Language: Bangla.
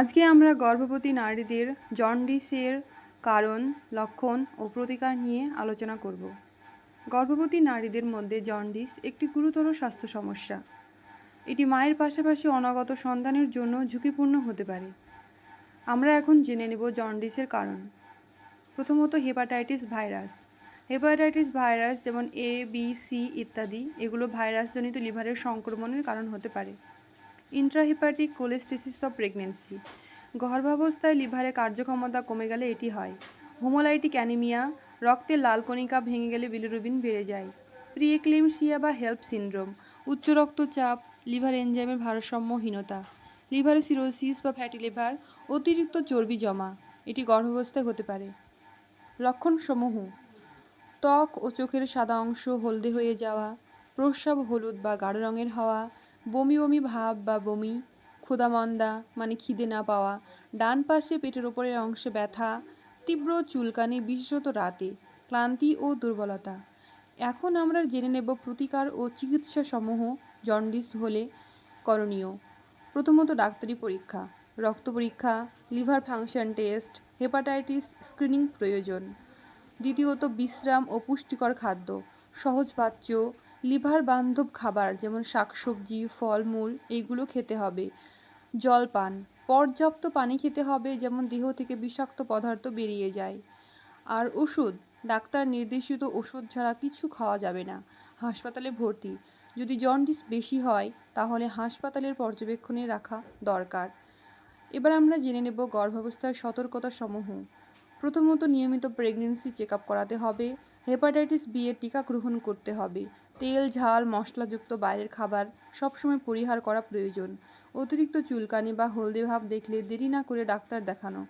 আজকে আমরা গর্ভবতী নারীদের জন্ডিসের কারণ, লক্ষণ ও প্রতিকার নিয়ে আলোচনা করব। গর্ভবতী নারীদের মধ্যে জন্ডিস একটি গুরুতর স্বাস্থ্য সমস্যা। এটি মায়ের পাশাপাশি অনাগত সন্তানের জন্য ঝুঁকিপূর্ণ হতে পারে। আমরা এখন জেনে নেব জন্ডিসের কারণ। প্রথমত হেপাটাইটিস ভাইরাস। হেপাটাইটিস ভাইরাস যেমন এ বি সি ইত্যাদি, এগুলো ভাইরাসজনিত লিভারের সংক্রমণের কারণ হতে পারে। Intrahepatic cholestasis of pregnancy. গর্ভাবস্থায় লিভারে কার্যক্ষমতা কমে গেলে এটি হয়। হোমোলাইটিক অ্যানিমিয়া রক্তের লাল কণিকা ভেঙে গেলে বিলিরুবিন বেড়ে যায়। প্রিএক্লেমসিয়া বা হেল্প সিনড্রোম উচ্চ রক্তচাপ লিভার এনজাইমের ভারসাম্যহীনতা লিভার সিরোসিস বা ফ্যাটি লিভার অতিরিক্ত চর্বি জমা, এটি গর্ভাবস্থায় হতে পারে। লক্ষণসমূহ, ত্বক ও চোখের সাদা অংশ হলদে হয়ে যাওয়া, প্রস্রাব হলুদ বা গাঢ় রঙের হওয়া বমি বমি ভাব বা বমি ক্ষুধামন্দা মানে খিদে না পাওয়া, ডান পাশে পেটের ওপরের অংশে ব্যথা, তীব্র চুলকানি, বিশেষত রাতে, ক্লান্তি ও দুর্বলতা। এখন আমরা জেনে নেব প্রতিকার ও চিকিৎসা সমূহ জন্ডিস হলে করণীয়। প্রথমত ডাক্তারি পরীক্ষা, রক্ত পরীক্ষা, liver function test, hepatitis screening প্রয়োজন। দ্বিতীয়ত বিশ্রাম ও পুষ্টিকর খাদ্য সহজপাচ্য লিভার বান্ধব খাবার যেমন শাকসবজি, ফলমূল এইগুলো খেতে হবে। জলপান, পর্যাপ্ত পানি খেতে হবে যেমন দেহ থেকে বিষাক্ত পদার্থ বেরিয়ে যায়। আর ওষুধ, ডাক্তার নির্দেশিত ওষুধ ছাড়া কিছু খাওয়া যাবে না। হাসপাতালে ভর্তি, যদি জন্ডিস বেশি হয় তাহলে হাসপাতালের পর্যবেক্ষণে রাখা দরকার। এবার আমরা জেনে নেব গর্ভাবস্থার সতর্কতা সমূহ প্রথমত নিয়মিত প্রেগনেন্সি চেক আপ করাতে হবে হেপাটাইটিস বি এর টিকা গ্রহণ করতে হবে। তেল, ঝাল, মশলাযুক্ত বাইরের খাবার সবসময় পরিহার করা প্রয়োজন। অতিরিক্ত চুলকানি বা হলদে ভাব দেখলে দেরি না করে ডাক্তার দেখানো।